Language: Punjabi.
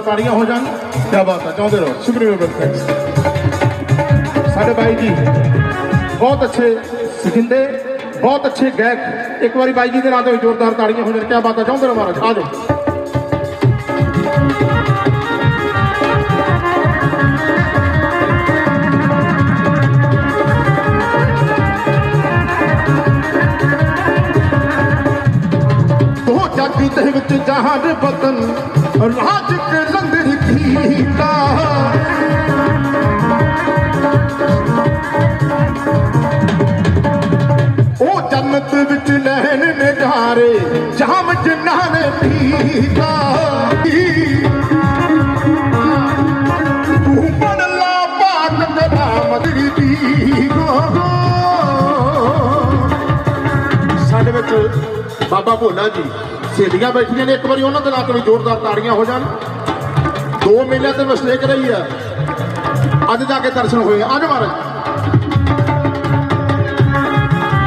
ਤਾੜੀਆਂ ਹੋ ਜਾਣ। ਕੀ ਬਾਤ ਹੈ ਚਾਹੁੰਦੇ ਰਹੋ। ਸ਼ੁਕਰੀਆ ਬਰਕਤ ਸਾਡੇ ਬਾਈ ਜੀ, ਬਹੁਤ ਅੱਛੇ ਸਿਖਿੰਦੇ ਬਹੁਤ ਅੱਛੇ ਗਾਇਕ। ਇੱਕ ਵਾਰੀ ਬਾਈ ਜੀ ਦੇ ਨਾਂ ਤੇ ਜ਼ੋਰਦਾਰ ਤਾੜੀਆਂ ਹੋ ਜਾਣ। ਕੀ ਬਾਤ ਹੈ ਚਾਹੁੰਦੇ ਰਹੋ ਮਹਾਰਾਜ। ਆ ਜਾਓ। ਜੱਗ ਦੇ ਵਿੱਚ ਜਹਾਨ ਬਦਨ ਰਾਜ ਕੇ ਲੰਗਰ ਉਹ ਜੰਨਤ ਵਿੱਚ ਲੈਣ ਨਜ਼ਾਰੇ, ਜਾਮ ਜਿਨ੍ਹਾਂ ਨੇ ਪੀਤਾ। ਤੂੰ ਬਣ ਲਾ ਪਾਕ ਕਲਾ ਮਦਰੀ ਦੀ ਗੋ ਸਾਡੇ ਵਿੱਚ ਬਾਬਾ ਭੋਲਾ ਜੀ, ਸਹੇਲੀਆਂ ਬੈਠੀਆਂ ਨੇ, ਇੱਕ ਵਾਰੀ ਉਹਨਾਂ ਦੇ ਨਾਂ ਵੀ ਜ਼ੋਰਦਾਰ ਤਾੜੀਆਂ ਹੋ ਜਾਣ। ਦੋ ਮੇਲਿਆਂ ਤੇ ਮਿਸਟੇਕ ਰਹੀ ਆ ਅੱਜ ਜਾ ਕੇ ਦਰਸ਼ਨ ਹੋਏ ਅੱਜ ਮਹਾਰਾਜ।